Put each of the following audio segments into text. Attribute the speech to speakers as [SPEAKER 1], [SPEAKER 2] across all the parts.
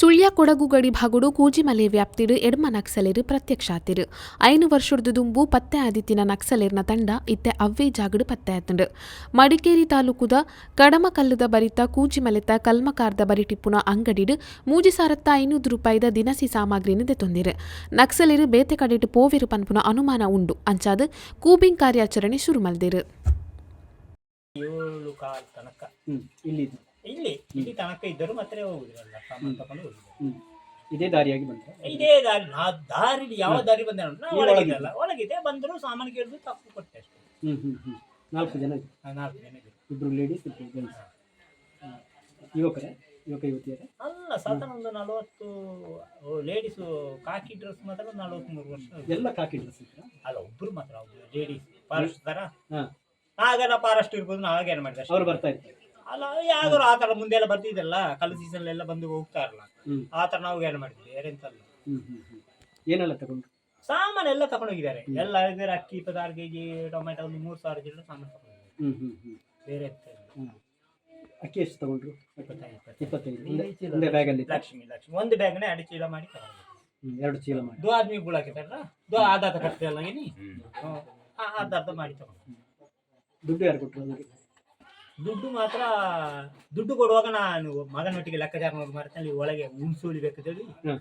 [SPEAKER 1] ಸುಳ್ಯ ಕೊಡಗು ಗಡಿ ಭಾಗುಡು ಕೂಜಿಮಲೆ ವ್ಯಾಪ್ತಿಡು ಎಡ್ಮ ನಕ್ಸಲೇರು ಪ್ರತ್ಯಕ್ಷಾತಿರು. ಐನು ವರ್ಷದ ದುಂಬು ಪತ್ತೆ ಆದಿತ್ತಿನ ನಕ್ಸಲೇರ್ನ ತಂಡ ಇತ್ತೆ ಅವ್ವೇ ಜಾಗಡು ಪತ್ತೆ ಆತಂಡು. ಮಡಿಕೇರಿ ತಾಲೂಕುದ ಕಡಮಕಲ್ಲದ ಬರಿತ ಕೂಜಿಮಲೆತ ಕಲ್ಮಕಾರ್ದ ಬರಿಟಿಪ್ಪುನ ಅಂಗಡಿಡು ಮೂಜಿ ಸಾರತ್ತ ಐನೂರು ರೂಪಾಯಿದ ದಿನಸಿ ಸಾಮಗ್ರಿನ ದೆತೊಂದಿರು. ನಕ್ಸಲೇರು ಬೇತೆ ಕಡೆಟು ಪೋವಿರು ಪನ್ಪುನ ಅನುಮಾನ ಉಂಡು. ಅಂಚಾದ ಕೂಬಿಂಗ್ ಕಾರ್ಯಾಚರಣೆ ಶುರು ಮಲ್ದಿರು
[SPEAKER 2] ಇಲ್ಲಿ? ಇಲ್ಲಿ ತನಕ ಇದ್ದರು ಮತ್ತೆ ಹೋಗುದಿಲ್ಲ ಸಾಮಾನು ತಕೊಂಡು ಹೋಗುದು
[SPEAKER 3] ಇದೇ ದಾರಿಯಾಗಿ ಬಂತು.
[SPEAKER 2] ಇದೇ ದಾರಿ ನಾ ದಾರಿ ಯಾವ ದಾರಿ ಬಂದ ಒಳಗಿದ್ದಲ್ಲ. ಒಳಗಿದೆ ಬಂದರು ಸಾಮಾನು ಕೇಳಿದ್ರು ತಪ್ಪು ಕೊಟ್ಟೆ ಅಷ್ಟೇ.
[SPEAKER 3] ಹ್ಞೂ ಹ್ಞೂ ಹ್ಮ್. ನಾಲ್ಕು ಜನ ಇದೆ
[SPEAKER 2] ಆ ನಾಲ್ಕು ಜನ
[SPEAKER 3] ಇಬ್ಬರು ಲೇಡೀಸ್ ಇಬ್ಬರು ಜೆಂಟ್ಸ್ ಯುವಕರೇ ಯುವಕ ಯುವತಿಯರೇ?
[SPEAKER 2] ಅಲ್ಲ ಸಾಧಾರಣ ಒಂದು ನಲವತ್ತು ಲೇಡೀಸು ಕಾಕಿ ಡ್ರೆಸ್ ಮಾತ್ರ ಒಂದು ನಲವತ್ಮೂರು ವರ್ಷ
[SPEAKER 3] ಎಲ್ಲ ಕಾಕಿ ಡ್ರೆಸ್ ಇದ್ರ?
[SPEAKER 2] ಅಲ್ಲ ಒಬ್ರು ಮಾತ್ರ ಲೇಡೀಸ್ ಫಾರೆಸ್ಟ್ ತರ.
[SPEAKER 3] ಹಾಂ.
[SPEAKER 2] ಆಗೆಲ್ಲ ಫಾರೆಸ್ಟ್ ಇರ್ಬೋದು ನಾವಾಗ ಏನು ಮಾಡಿದೆ.
[SPEAKER 3] ಅವ್ರು ಬರ್ತಾ ಇರ್ತಾರೆ.
[SPEAKER 2] ಅಲ್ಲ ಯಾವ್ದಾರು ಆ ತರ ಮುಂದೆ ಎಲ್ಲ ಬರ್ತಿದ್ದಲ್ಲ ಕಲ್ ಸೀಸನ್ ಎಲ್ಲ ಬಂದು
[SPEAKER 3] ಹೋಗ್ತಾರಲ್ಲ.
[SPEAKER 2] ಆ ತರ ನಾವು ಏನು ಮಾಡಿದ್ವಿ?
[SPEAKER 3] ಹ್ಮ್ ಏನೆಲ್ಲ ತಗೊಂಡು
[SPEAKER 2] ಸಾಮಾನು ಎಲ್ಲ ತಗೊಂಡೋಗಿದ್ದಾರೆ. ಎಲ್ಲ ಇದ್ರೆ ಅಕ್ಕಿ ಇಪ್ಪತ್ತಾರು ಕೆಜಿ ಟೊಮೆಟೊ ಒಂದು ಮೂರು ಸಾವಿರ ಜನ ಸಾಮಾನು ತಗೊಂಡಿದ್ದಾರೆ
[SPEAKER 3] ಹ್ಮ್ ಹ್ಮ್ ಹ್ಮ್.
[SPEAKER 2] ಬೇರೆ ಎಂತ ಇಲ್ಲ.
[SPEAKER 3] ಅಕ್ಕಿ ಎಷ್ಟು ತಗೊಂಡ್ರು?
[SPEAKER 2] ಇಪ್ಪತ್ತೈದು, ಇಪ್ಪತ್ತೈದು.
[SPEAKER 3] ಇಪ್ಪತ್ತೈದು.
[SPEAKER 2] ಇಲ್ಲಿ
[SPEAKER 3] ಒಂದೇ-
[SPEAKER 2] ಚೀಲ
[SPEAKER 3] ಒಂದೇ ಬ್ಯಾಗಲ್ಲಿ
[SPEAKER 2] ಲಕ್ಷ್ಮಿ ಲಕ್ಷ್ಮಿ. ಒಂದು ಬ್ಯಾಗ್ನೆ ಎರಡು ಚೀಲ ಮಾಡಿ ತಗೊಂಡು
[SPEAKER 3] ಹ್ಮ್ ಎರಡು ಚೀಲ ಮಾಡಿ.
[SPEAKER 2] ದೋ ಆದ್ಮಿ ಬುಳಾಕಿತಾರಲ್ಲ ದೋ ಆಧಾರ ಕಟ್ತಿಯಲ್ಲ ಏನಿ? ಆಧಾರದ ಮಾಡಿ ತಗೊಂಡು
[SPEAKER 3] ದುಡ್ಡು ಯಾರು ಕೊಟ್ಟರು ಅದಕ್ಕೆ?
[SPEAKER 2] ದುಡ್ಡು ಮಾತ್ರ ದುಡ್ಡು ಕೊಡುವಾಗ ನಾನು ಮಗನೊಟ್ಟಿಗೆ ಲೆಕ್ಕಾಚಾರ ನೋಡಿ ಮಾಡ್ತಾನೆ ಒಳಗೆ ಬೇಕಂತೇಳಿ
[SPEAKER 3] ಹೇಳಿ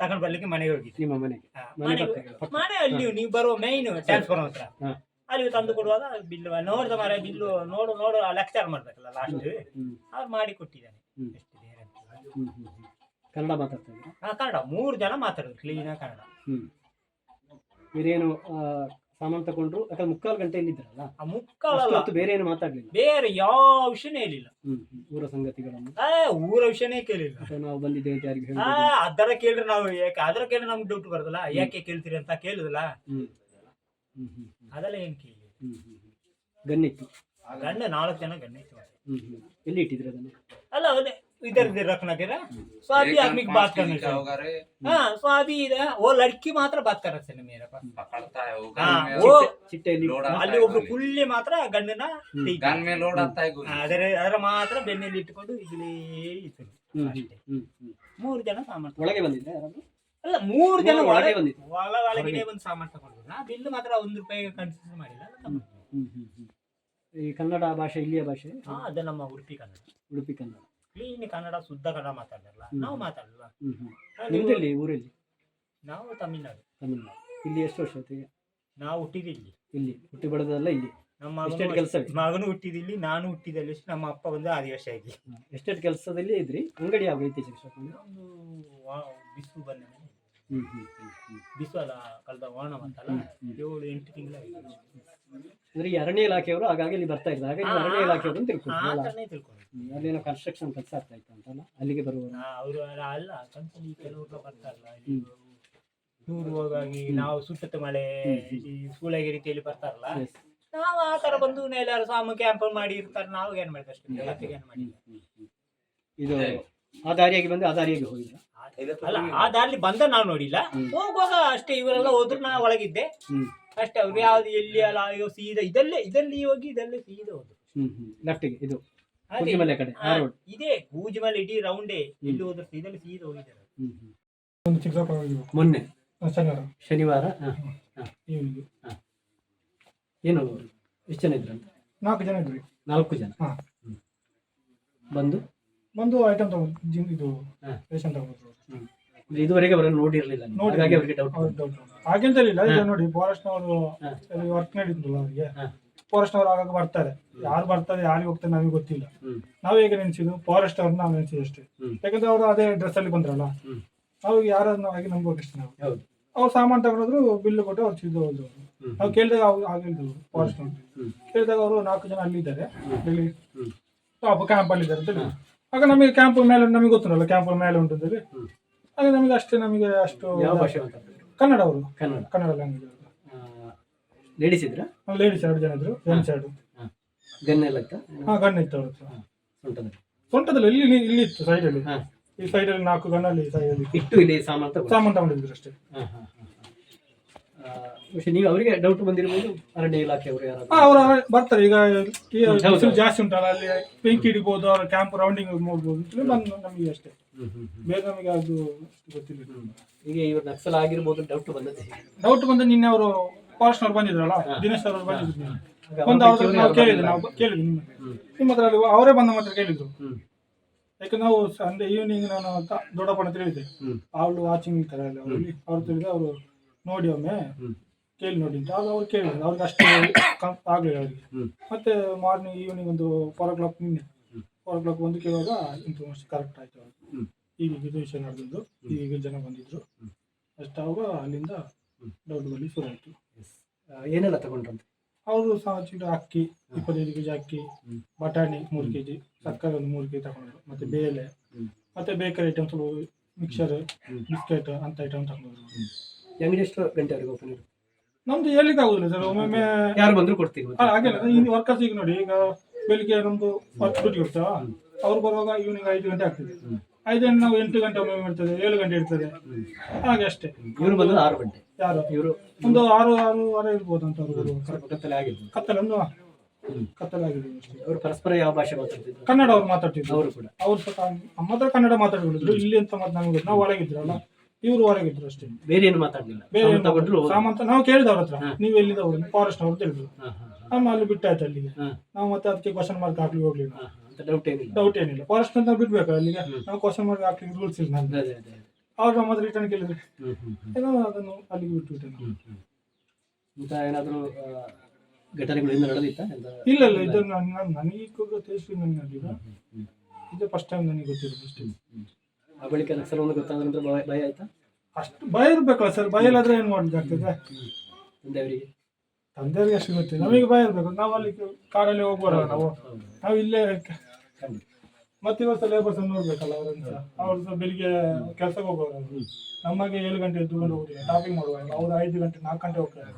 [SPEAKER 2] ತಗೊಂಡು ಬರ್ಲಿಕ್ಕೆ ಮನೆಗೆ ಹೋಗಿ
[SPEAKER 3] ನಿಮ್ಮ ಮನೆಗೆ. ಮನೆ ಪಕ್ಕ-
[SPEAKER 2] ಅಲ್ಲಿ ನೀವು ಬರುವ ಮೈನ್ ಟ್ರಾನ್ಸ್ಫರ್ ಹತ್ರ.
[SPEAKER 3] ಹಾ.
[SPEAKER 2] ಅಲ್ಲಿ ತಂದು ಕೊಡುವಾಗ ಬಿಲ್ಲು ನೋಡಿದ ಮಾರ ಬಿಲ್ಲು ನೋಡು ನೋಡು ಲೆಕ್ಚರ್ ಮಾಡ್ಬೇಕಲ್ಲ ಲಾಸ್ಟ್
[SPEAKER 3] ಹ್ಮ್
[SPEAKER 2] ಅವ್ರು ಮಾಡಿ ಕೊಟ್ಟಿದ್ದಾನೆ
[SPEAKER 3] ಹ್ಮ್.
[SPEAKER 2] ಎಷ್ಟು ಬೇರೆ ಅಂತ.
[SPEAKER 3] ಹ್ಮ್ ಹ್ಮ್ ಹ್ಮ್. ಕನ್ನಡ ಮಾತಾಡ್ತಾ ಇದ್ದೀರಾ?
[SPEAKER 2] ಹಾ, ಕನ್ನಡ. ಮೂರು ಜನ ಮಾತಾಡೋದು ಕ್ಲೀನ್ ಕನ್ನಡ.
[SPEAKER 3] ಹ್ಮ್. ಆ, ಸಾಮಾನು ತಗೊಂಡ್ರು ಯಾಕಂದ್ರೆ ಮುಕ್ಕಾಲು ಗಂಟೆ ಇಲ್ಲಿದ್ರಲ್ಲ
[SPEAKER 2] ಆ ಮುಕ್ಕಾಲು
[SPEAKER 3] ಮತ್ತು ಬೇರೆ ಏನು ಮಾತಾಡ್ಲಿಲ್ಲ.
[SPEAKER 2] ಬೇರೆ ಯಾವ ವಿಷಯನೇ ಹೇಳಿಲ್ಲ
[SPEAKER 3] ಹ್ಮ್ ಹ್ಮ್. ಊರ ಸಂಗತಿಗಳನ್ನು.
[SPEAKER 2] ಆ ಊರ ವಿಷಯನೇ ಕೇಳಿಲ್ಲ.
[SPEAKER 3] ಅಥವಾ ನಾವು ಬಂದಿದ್ದೇವೆ ಅಂತ ಯಾರಿಗೆ
[SPEAKER 2] ಆ ಅದರ ಕೇಳಿದ್ರೆ ನಾವು ಯಾಕೆ ಅದರ ಕೇಳಿದ್ರೆ ನಮ್ಗೆ ಡೌಟ್ ಬರ್ತಲ್ಲ ಯಾಕೆ ಕೇಳ್ತೀರಿ ಅಂತ ಕೇಳುದಿಲ್ಲ.
[SPEAKER 3] ಹ್ಮ್ ಹ್ಮ್ ಹ್ಮ್ ಹ್ಮ್
[SPEAKER 2] ಅದೆಲ್ಲ ಏನ್ ಕೇಳಿ?
[SPEAKER 3] ಹ್ಮ್ ಹ್ಮ್ ಹ್ಮ್. ಗನ್ನಿತ್ತು
[SPEAKER 2] ಗಂಡ ನಾಲ್ಕು ಜನ ಗಂಡ ಇತ್ತು ಮಾರ್ರೆ.
[SPEAKER 3] ಹ್ಮ್ ಹ್ಮ್. ಎಲ್ಲಿ ಇಟ್ಟಿದ್ರೆ ಅದನ್ನು?
[SPEAKER 2] ಅಲ್ಲ ಅದೇ इधर इधर रखना तेरा सो अभी आदमी की बात करने
[SPEAKER 4] क्या
[SPEAKER 2] से
[SPEAKER 4] होगा रे
[SPEAKER 2] हाँ सो अभी इधर वो लड़की मात्र बात कर रहे थे मेरे पास
[SPEAKER 4] पकड़ता है वो
[SPEAKER 2] हाँ,
[SPEAKER 4] गन में
[SPEAKER 2] वो-
[SPEAKER 3] ಚಿಟ್ಟೆಯಲ್ಲಿ
[SPEAKER 4] ಲೋಡ
[SPEAKER 2] ಅಲ್ಲಿ ಒಬ್ರು ಫುಲ್ಲಿ ಮಾತ್ರ ಗಂಡನ
[SPEAKER 3] ಹ್ಮ್.
[SPEAKER 2] ತೆಗ್ದು.
[SPEAKER 4] गन में लोड आता है गुरु
[SPEAKER 2] ಅದರ ಅದರ ಮಾತ್ರ ಬೆನ್ನಲ್ಲಿ ಇಟ್ಕೊಂಡು ಇಲ್ಲೇ ಇತ್ತು
[SPEAKER 3] ಹ್ಮ್
[SPEAKER 2] ಅಷ್ಟೇ
[SPEAKER 3] ಹ್ಮ್ ಹ್ಮ್
[SPEAKER 2] ಮೂರು ಜನ ಸಾಮಾನು
[SPEAKER 3] ಒಳಗೆ ಬಂದಿದ್ರೆ ಯಾರಾದ್ರೂ
[SPEAKER 2] ಅಲ್ಲ ಮೂರು ಜನ
[SPEAKER 3] ಮೂರು ಒಳಗೆ
[SPEAKER 2] ಒಳಗೆ
[SPEAKER 3] ಬಂದಿತ್ತು.
[SPEAKER 2] ಒಳ ಒಳಗೆ ಒಂದು ಸಾಮಾನು ತಗೊಂಡ್ರು ನಾ ಬಿಲ್ ಮಾತ್ರ ಒಂದು ರೂಪಾಯಿ ಕನ್ಸಿಡರ್ ಮಾಡಿಲ್ಲ ಅದು
[SPEAKER 3] ಹ್ಮ್
[SPEAKER 2] ತಗೊಂಡು.
[SPEAKER 3] ಹ್ಮ್ ಹ್ಮ್ ಹ್ಮ್ ಈ ಕನ್ನಡ ಭಾಷೆ ಇಲ್ಲಿಯ ಭಾಷೆ
[SPEAKER 2] ಹಾ ಅದು ನಮ್ಮ ಉಡುಪಿ ಕನ್ನಡ
[SPEAKER 3] ಉಡುಪಿ ಕನ್ನಡ
[SPEAKER 2] ಕ್ಲೀನ್ ಕನ್ನಡ ಶುದ್ಧ ಕನ್ನಡ ಮಾತಾಡಲ್ಲ ನಾವು ಮಾತಾಡಲ್ಲ
[SPEAKER 3] ನಿಮ್ದೆಲ್ಲಿ ಊರಲ್ಲಿ?
[SPEAKER 2] ನಾವು ತಮಿಳ್ನಾಡು.
[SPEAKER 3] ತಮಿಳ್ನಾಡು. ಇಲ್ಲಿ ಎಷ್ಟು ವರ್ಷ ಆಯ್ತು ಈಗ?
[SPEAKER 2] ನಾವು ಹುಟ್ಟಿದಿಲ್ಲಿ
[SPEAKER 3] ಇಲ್ಲಿ. ಹುಟ್ಟಿ ಬೆಳೆದಲ್ಲ ಇಲ್ಲಿ?
[SPEAKER 2] ನಮ್ಮ
[SPEAKER 3] ಎಸ್ಟೇಟ್
[SPEAKER 2] ಮಗನು
[SPEAKER 3] ಕೆಲಸವೇ?
[SPEAKER 2] ಮಗನು ಹುಟ್ಟಿದಿಲ್ಲಿ ನಾನು ಹುಟ್ಟಿದಲ್ಲಿ ನಮ್ಮ ಅಪ್ಪ ಬಂದು ವರ್ಷ ಆಗಿ.
[SPEAKER 3] ಎಸ್ಟೇಟ್ ಕೆಲಸದಲ್ಲಿ ಇದ್ರಿ? ಅಂಗಡಿ ಯಾವ ಇತ್ತೀಚೆಗೆ ಶಿಕ್ಷಕ
[SPEAKER 2] ಒಂದು ವಾ- ಬಿಸು ಬಂದ ಮೇಲೆ.
[SPEAKER 3] ಹ್ಮ್ ಹ್ಮ್ ಹ್ಮ್ ಹ್ಮ್.
[SPEAKER 2] ಬಿಸು ಅಲ್ಲ ಕಳೆದ ಓಣ ಬಂತಲ್ಲ.
[SPEAKER 3] ಹ್ಮ್.
[SPEAKER 2] ಏಳು ಎಂಟು ತಿಂಗಳ
[SPEAKER 3] ಅಂದ್ರೆ ಎರಡನೇ ಅರಣ್ಯ ಇಲಾಖೆಯವರು ಹಾಗಾಗಿ ಇಲ್ಲಿ ಬರ್ತಾ ಇದ್ದಾರೆ ಹಾಗಾಗಿ ಎರಡನೇ ಅರಣ್ಯ ಇಲಾಖೆಯವರು ಅಂತ
[SPEAKER 2] ಆ? ಥರನೇ ತಿಳ್ಕೊಂಡು.
[SPEAKER 3] ಅಲ್ಲೇನೋ ಕನ್ಸ್ಟ್ರಕ್ಷನ್ ಕೆಲಸ ಆಗ್ತಾ ಇತ್ತು ಅಂತಲ್ಲ ಅಲ್ಲಿಗೆ ಬರುವವರು
[SPEAKER 2] ಅವರು ಅಲ್ಲ ಕಂಪನಿ ಕೆಲವರು ಬರ್ತಾರಲ್ಲ. ಟೂರ್ ಹೋಗಾಗಿ ನಾವು ಸುಟ್ಟತ್ತ ಮಳೆ. ಈ ಸೂಳಗಿ ರೀತಿಯಲ್ಲಿ ಬರ್ತಾರಲ್ಲ ನಾವು ಆ ತರ ಬಂದು ಎಲ್ಲಾರು ಸ್ವಾಮಿ ಕ್ಯಾಂಪ್ ಮಾಡಿ ಇರ್ತಾರೆ ನಾವು ಏನ್ ಮಾಡಿದ್ವಿ ಅಷ್ಟೇ ಜಗತ್ತಿಗೆ ಏನ್ ಮಾಡಿಲ್ಲ.
[SPEAKER 3] ಇದು ಆ ದಾರಿಯಾಗಿ ಬಂದು ಆ ದಾರಿಯಾಗಿ ಹೋಗಿದ್ರ
[SPEAKER 2] ಅಲ್ಲ ಆ ದಾರಿಲಿ ಬಂದ ನಾವು ನೋಡಿಲ್ಲ. ಹೋಗುವಾಗ ಅಷ್ಟೇ ಇವರೆಲ್ಲ ಹೋದ್ರು ನಾ ಒಳಗಿದ್ದೆ
[SPEAKER 3] ಹ್ಮ್
[SPEAKER 2] ಅಷ್ಟೇ ಅವ್ರು ಯಾವ್ದು ಎಲ್ಲಿ ಅಲ್ಲ ಅಯ್ಯೋ ಸೀದಾ ಇದಲ್ಲೇ ಇದರಲ್ಲಿ ಹೋಗಿ ಇದಲ್ಲೇ ಸೀದಾ ಹೋದ್ರು.
[SPEAKER 3] ಹ್ಮ್ ಹ್ಮ್. ಲೆಫ್ಟಿಗೆ ಇದು
[SPEAKER 2] ಅದೇ,
[SPEAKER 3] ಕುಜಿಮಲೆ ಕಡೆ
[SPEAKER 2] ಆ,
[SPEAKER 3] ರೋಡ್
[SPEAKER 2] ಇದೇ ಗೂಜಿಮಲೆ ಇಡೀ ರೌಂಡೇ ಇಲ್ಲಿ ಹೋದ್ರು ಇದರಲ್ಲಿ ಸೀದಾ ಹೋಗಿದ್ದಾರೆ.
[SPEAKER 3] ಹ್ಮ್ ಹ್ಮ್.
[SPEAKER 5] ಒಂದು ಚಿಕ್ಕಪ್ಪ
[SPEAKER 3] ಮೊನ್ನೆ?
[SPEAKER 5] ಶನಿವಾರ.
[SPEAKER 3] ಶನಿವಾರ? ಹ, ಹ.
[SPEAKER 5] ಈವ್ನಿಂಗ್.
[SPEAKER 3] ಏನು ಎಷ್ಟು ಜನ ಇದ್ರಂತ
[SPEAKER 5] ನಾಲ್ಕು ಜನ ಇದ್ವಿ.
[SPEAKER 3] ನಾಲ್ಕು ಜನ?
[SPEAKER 5] ಹಾ.
[SPEAKER 3] ಬಂದು?
[SPEAKER 5] ಬಂದು ಐಟಮ್ ತಗೊಂಡು ಜಿಮ್ ಇದು
[SPEAKER 3] ಹಾ.
[SPEAKER 5] ರೇಷನ್ ತಗೊಂಡ್ರು
[SPEAKER 3] ಹ್ಮ್. ಇದುವರೆಗೆ ಅವರನ್ನು ನೋಡಿರ್ಲಿಲ್ಲ ನೀವು.
[SPEAKER 5] ನೋಡಿ
[SPEAKER 3] ಹಾಗಾಗಿ ಅವರಿಗೆ ಡೌಟ್
[SPEAKER 5] ಅವ್ರು doubt. ಹಾಗೆಂತ ಇಲ್ಲ ಈಗ ನೋಡಿ ಫಾರೆಸ್ಟ್
[SPEAKER 3] ಅವರು
[SPEAKER 5] ವರ್ಕ್ ನಡೀತಲ್ಲ ಅವರಿಗೆ.
[SPEAKER 3] ಫಾರೆಸ್ಟ್
[SPEAKER 5] ಫಾರೆಸ್ಟ್ನವರು ಆಗಾಗ ಬರ್ತಾರೆ. ಯಾರು ಬರ್ತಾರೆ ಯಾರಿಗೆ ಹೋಗ್ತಾರೆ ನಮಗೆ ಗೊತ್ತಿಲ್ಲ.
[SPEAKER 3] ಹ್ಮ್.
[SPEAKER 5] ನಾವು ಹೇಗೆ ನೆನೆಸಿದ್ದು? ಫಾರೆಸ್ಟ್ ಅವ್ರನ್ನ ನಾವು ನೆನ್ಸಿದ್ದು ಅಷ್ಟೇ.
[SPEAKER 3] ಹ್ಮ್.
[SPEAKER 5] ಯಾಕಂದ್ರೆ ಅವರು ಅದೇ ಡ್ರೆಸ್ ಅಲ್ಲಿ ಬಂದ್ರಲ್ಲ
[SPEAKER 3] ಹ್ಮ್.
[SPEAKER 5] ನಾವು ಯಾರನ್ನ ಹಾಗೆ ನಂಬೋದು ಅಷ್ಟೇ ನಾವು.
[SPEAKER 3] ಹೌದು.
[SPEAKER 5] ಅವ್ರು ಸಾಮಾನು ತಗೊಂಡ್ರು ಬಿಲ್ ಕೊಟ್ಟು ಅವ್ರು ಸಿದ್ಧ ಹೋದ್ರು.
[SPEAKER 3] ಹ್ಮ್.
[SPEAKER 5] ನಾವು ಕೇಳಿದಾಗ ಅವ್ರು ಹಾಗೆ ಹೇಳಿದ್ರು ಫಾರೆಸ್ಟ್
[SPEAKER 3] ಹ್ಮ್.
[SPEAKER 5] ಕೇಳಿದಾಗ ಅವರು ನಾಲ್ಕು ಜನ ಇಲ್ಲಿ
[SPEAKER 3] ಹ್ಮ್.
[SPEAKER 5] ಪಾಪ ಕ್ಯಾಂಪ್ ಅಲ್ಲಿ ಇದ್ದಾರೆ ಅಂತ ಹೇಳಿದ್ರು. ಆಗ ನಮಗೆ ಕ್ಯಾಂಪ್ ಮೇಲೆ ನಮಗೆ ಗೊತ್ತಿರಲ್ಲ ಕ್ಯಾಂಪ್ ಮೇಲೆ ಉಂಟು ಅಂತೇಳಿ
[SPEAKER 3] ಹ್ಮ್.
[SPEAKER 5] ಹಾಗೆ ನಮಗೆ ಅಷ್ಟೇ ನಮಗೆ ಅಷ್ಟು
[SPEAKER 3] ಯಾವ ಭಾಷೆ ಮಾತಾಡ್ತಾರೆ
[SPEAKER 5] ಕನ್ನಡ ಅವರು.
[SPEAKER 3] ಕನ್ನಡ.
[SPEAKER 5] ಕನ್ನಡ ಲ್ಯಾಂಗ್ವೇಜ್
[SPEAKER 3] ಲೇಡೀಸ್ ಇದ್ರ?
[SPEAKER 5] ಲೇಡೀಸ್ ಎರಡು ಜನ ಇದ್ರು ಜೆಂಟ್ಸ್ ಎರಡು.
[SPEAKER 3] ಗನ್ ಎಲ್ಲ ಇತ್ತ?
[SPEAKER 5] ಹಾ ಗನ್ ಇತ್ತು ಅವ್ರ ಹತ್ರ
[SPEAKER 3] ಸೊಂಟದಲ್ಲಿ.
[SPEAKER 5] ಸೊಂಟದಲ್ಲಿ ಇಲ್ಲಿ ಇಲ್ಲಿ ಇತ್ತು
[SPEAKER 3] ಸೈಡಲ್ಲಿ.
[SPEAKER 5] ಈ ಸೈಡಲ್ಲಿ ನಾಲ್ಕು ಗನ್ನಲ್ಲಿ ಸೈಡಲ್ಲಿ
[SPEAKER 3] ಇಟ್ಟು ಇಲ್ಲಿ ಸಾಮಾನು
[SPEAKER 5] ಸಾಮಾನು ತಗೊಂಡಿದ್ರು ಅಷ್ಟೇ.
[SPEAKER 3] ಬಹುಶಃ ನೀವು ಅವರಿಗೆ ಡೌಟ್ ಬಂದಿರಬಹುದು ಅರಣ್ಯ ಇಲಾಖೆ ಅವರು
[SPEAKER 5] ಹಾ ಅವ್ರು ಬರ್ತಾರೆ. ಈಗ ಈ
[SPEAKER 3] ಹೌದು.
[SPEAKER 5] ಬಿಸಿಲು ಜಾಸ್ತಿ ಉಂಟಲ್ಲ ಅಲ್ಲಿ ಪಿಂಕ್ ಹಿಡಿಬೋದು ಅವ್ರ ಕ್ಯಾಂಪ್ ರೌಂಡಿಂಗ್ ಹೋಗ್ಬೋದು ಬಂದು ನಮಗೆ ಅಷ್ಟೇ. ಬೇರೆ ನಮಗೆ ಅದು ಗೊತ್ತಿಲ್ಲ
[SPEAKER 3] ಈಗ ಇವರು ನಕ್ಸಲ್ ಆಗಿರ್ಬೋದು ಡೌಟ್ ಬಂದದ್ದು.
[SPEAKER 5] ಡೌಟ್ ಬಂದು ನಿನ್ನೆ ಅವರು ಫಾರೆಸ್ಟ್ ಅವ್ರು ಬಂದಿದ್ರಲ್ಲ ದಿನೇಶ್ ಅವ್ರು ಬಂದಿದ್ರು. ಬಂದು ಅವ್ರ ಹತ್ರ ನಾವು ಕೇಳಿದ್ವಿ ನಾವು ಕೇಳಿದ್ವಿ ನಿಮ್ಮ ನಿಮ್ಮ ಹತ್ರ ಅಲ್ಲಿ ಅವರೇ ಬಂದ ಮಾತ್ರ ಕೇಳಿದ್ರು. ಯಾಕಂದ್ರೆ ನಾವು ಸಂಜೆ ಈವ್ನಿಂಗ್ ನಾನು ತ- ದೊಡ್ಡಪ್ಪನ ಹತ್ರ ಹೇಳಿದ್ದೆ. ಅವಳು ವಾಚಿಂಗ್ ಇರ್ತಾರೆ ಅವರು ಅವರಲ್ಲಿ ಅವ್ರು ತಿಳಿದ್ರೆ ಅವರು ನೋಡಿ ಒಮ್ಮೆ ಕೇಳಿ ನೋಡಿ ಅಂತ ಆಗ ಅವ್ರು ಕೇಳಿದ್ರು. ಅವ್ರಿಗೆ ಅಷ್ಟು ಕಂ- ಆಗ್ಲಿಲ್ಲ ಅವರಿಗೆ.
[SPEAKER 3] ಹ್ಮ್.
[SPEAKER 5] ಮತ್ತೆ ಮಾರ್ನಿಂಗ್ ಈವ್ನಿಂಗ್ ಒಂದು ಫೋರ್ ಓ ಕ್ಲಾಕ್ ನಿನ್ನೆ ಫೋರ್ ಓ ಕ್ಲಾಕ್ ಒಂದು ಕೇಳುವಾಗ ಇನ್ಫಾರ್ಮೇಶನ್ ಕರೆಕ್ಟ್ ಆಯ್ತು ಅವ್ರಿಗೆ.
[SPEAKER 3] ಹ್ಮ್.
[SPEAKER 5] ಈಗ ಇದು ವಿಷಯ ನಡೆದಿದ್ದು ಈಗ ಜನ ಬಂದಿದ್ರು. ಅಷ್ಟಾವಾಗ ಅಲ್ಲಿಂದ ಡೌಟ್ ಬಂದು ಶುರು ಆಯ್ತು.
[SPEAKER 3] ಆ, ಏನೆಲ್ಲ ತಗೊಂಡ್ರಂತೆ?
[SPEAKER 5] ಅವರು ಸಹ ಚಿಕ್ಕ ಅಕ್ಕಿ ಇಪ್ಪತ್ತೈದು ಕೆಜಿ ಅಕ್ಕಿ
[SPEAKER 3] ಹ್ಮ್.
[SPEAKER 5] ಬಟಾಣಿ ಮೂರು ಕೆಜಿ ಸಕ್ಕರೆ ಒಂದು ಮೂರು ಕೆಜಿ ತಗೊಂಡ್ರು. ಮತ್ತೆ ಬೇಳೆ.
[SPEAKER 3] ಹ್ಮ್.
[SPEAKER 5] ಮತ್ತೆ ಬೇಕರಿ ಐಟಮ್ಸ್ ಮಿಕ್ಸರ್
[SPEAKER 3] ಹ್ಮ್.
[SPEAKER 5] ಬಿಸ್ಕೆಟ್ ಅಂತ ಐಟಮ್ ತಗೊಂಡ್ರು.
[SPEAKER 3] ಅಂಗಡಿ ಎಷ್ಟು ಗಂಟೆವರೆಗೆ ಓಪನ್ ಇರುತ್ತೆ.
[SPEAKER 5] ನಮ್ದು ಹೇಳಿಕ್ಕೆ ಆಗುದಿಲ್ಲ ಸರ್? ಒಮ್ಮೊಮ್ಮೆ
[SPEAKER 3] ಯಾರು ಬಂದ್ರು ಕೊಡ್ತೀವಿ
[SPEAKER 5] ಅಲ್ಲ ಹಾಗೆಲ್ಲ. ಇನ್ನು ವರ್ಕರ್ಸ್ ಈಗ ನೋಡಿ ಈಗ ಬೆಳಿಗ್ಗೆ ನಮ್ದು ವರ್ಕ್ ಡ್ಯೂಟಿ ಇರ್ತಾವ ಅವ್ರು ಬರುವಾಗ ಈವ್ನಿಂಗ್ ಐದು ಗಂಟೆ ಆಗ್ತದೆ. ಐದು ಗಂಟೆ ನಾವು ಎಂಟು ಗಂಟೆ ಒಮ್ಮೆ ಇರ್ತದೆ ಏಳು ಗಂಟೆ ಇರ್ತದೆ. ಹಾಗೆ ಅಷ್ಟೇ.
[SPEAKER 3] ಇವರು ಬಂದದ್ದು ಆರು ಗಂಟೆ.
[SPEAKER 5] ಯಾರು?
[SPEAKER 3] ಇವರು
[SPEAKER 5] ಒಂದು ಆರು ಆರೂವರೆ ಇರ್ಬೋದು ಅಂತ ಅವ್ರು ಬರುವಾಗ.
[SPEAKER 3] ಕತ್ತಲೆ ಆಗಿದ್ದು
[SPEAKER 5] ಕತ್ತಲೆ ಒಂದು ಕತ್ತಲೆ ಆಗಿದೆ ಅಷ್ಟೇ.
[SPEAKER 3] ಅವರು ಪರಸ್ಪರ ಯಾವ ಭಾಷೆ ಮಾತಾಡ್ತಿದ್ರು?
[SPEAKER 5] ಕನ್ನಡ ಅವ್ರು ಮಾತಾಡ್ತಿದ್ರು.
[SPEAKER 3] ಅವರು ಕೂಡ.
[SPEAKER 5] ಅವ್ರು ಸ್ವಲ್ಪ ನಮ್ಮ ಹತ್ರ ಕನ್ನಡ ಮಾತಾಡ್ಬಿಡಿದ್ರು ಇಲ್ಲಿ ಅಂತ ಮತ್ತೆ ನಮ್ಗೆ ಗೊತ್ತು. ನಾವು ಒಳಗಿದ್ರಲ್ಲ. ಇವರು ಹೊರಗಿದ್ರು ಅಷ್ಟೇ.
[SPEAKER 3] ಬೇರೆ ಏನು ಮಾತಾಡ್ಲಿಲ್ಲ.
[SPEAKER 5] ಬೇರೆ
[SPEAKER 3] ಸಾಮಾನ್ ತಗೊಂಡ್ರು
[SPEAKER 5] ಸಾಮಂತ ನಾವು ಕೇಳಿದ ಅವ್ರ ಹತ್ರ.
[SPEAKER 3] ಹಾ.
[SPEAKER 5] ನೀವು ಎಲ್ಲಿಂದ ಅವ್ರು ಫಾರೆಸ್ಟ್ ಅವ್ರು ತಿಳಿದ್ರು
[SPEAKER 3] ಹಾ, ಹಾ,
[SPEAKER 5] ನಮ್ಮ ಅಲ್ಲಿ ಬಿಟ್ಟಾಯ್ತು ಅಲ್ಲಿಗೆ.
[SPEAKER 3] ಹಾ,
[SPEAKER 5] ನಾವು ಮತ್ತೆ ಅದಕ್ಕೆ ಕ್ವಶನ್ ಮಾರ್ಕ್ ಹಾಕ್ಲಿಕ್ಕೆ ಹೋಗ್ಲಿಲ್ಲ.
[SPEAKER 3] ಹಾ, ಹಾ. ಅಂತ ಡೌಟ್ ಏನಿಲ್ಲ.
[SPEAKER 5] ಡೌಟ್ ಏನಿಲ್ಲ. ಫಾರೆಸ್ಟ್ ಅಂತ ಬಿಡ್ಬೇಕು ಅಲ್ಲಿಗೆ. ನಾವು ಕ್ವಶನ್ ಮಾರ್ಕ್ ಹಾಕ್ಲಿಕ್ಕೆ ರೂಲ್ಸ್ ಇಲ್ಲ
[SPEAKER 3] ಅದೇ ಅದೇ ಅದೇ.
[SPEAKER 5] ಅವ್ರು ನಮ್ಮ ಹತ್ರ ರಿಟರ್ನ್ ಕೇಳಿದ್ರು.
[SPEAKER 3] ಹ್ಮ್, ಹ್ಮ್, ಹ್ಮ್,
[SPEAKER 5] ಏನೋ ಅದನ್ನು ಅಲ್ಲಿಗೆ ಬಿಟ್ಬಿಟ್ಟೆ ನಾವು.
[SPEAKER 3] ಹ್ಮ್, ಹ್ಮ್. ಇಂಥ ಏನಾದರೂ ನಡೆದಿತ್ತ? ಎಂತ?
[SPEAKER 5] ಇಲ್ಲ ಇಲ್ಲ. ಇದು ನನ್- ನನ್- ನನಗೆ ಇದು ಫಸ್ಟ್ ಟೈಮ್ ನನಗೆ ಗೊತ್ತಿರೋದು ಅಷ್ಟೇ.
[SPEAKER 3] ಆ ಬಳಿಕ ನಕ್ಸಲ್ ಗೊತ್ತಾದ ನಂತರ ಭಯ ಭಯ ಆಯ್ತಾ?
[SPEAKER 5] ಅಷ್ಟು ಭಯ ಇರ್ಬೇಕಲ್ಲ ಸರ್ ಭಯ ಇಲ್ಲಾದ್ರೆ ಏನು ಮಾಡಬೇಕಾಗ್ತದೆ?
[SPEAKER 3] ತಂದೆಯವರಿಗೆ?
[SPEAKER 5] ತಂದೆಯವ್ರಿಗೆ ಅಷ್ಟು ಗೊತ್ತಿಲ್ಲ ನಮಗೆ ಭಯ ಇರಬೇಕು ನಾವು ಅಲ್ಲಿ ಕಾರಲ್ಲಿ ಹೋಗ್ಬಾರ ನಾವು? ನಾವು ಇಲ್ಲೇ ಮತ್ತೆ ಇವತ್ತು ಲೇಬರ್ಸ್ ನೋಡ್ಬೇಕಲ್ಲ ಅವರಂತ ಅವ್ರು ಸಹ ಬೆಳಿಗ್ಗೆ ಕೆಲಸಕ್ಕೆ ಹೋಗೋರು. ನಮಗೆ ಏಳು ಗಂಟೆ ಎದ್ದು ಹೋಗ್ತೀವಿ ಟಾಪಿಂಗ್ ಮಾಡುವಾಗ ಅವ್ರು ಐದು ಗಂಟೆ ನಾಲ್ಕು ಗಂಟೆ ಹೋಗ್ತಾರೆ.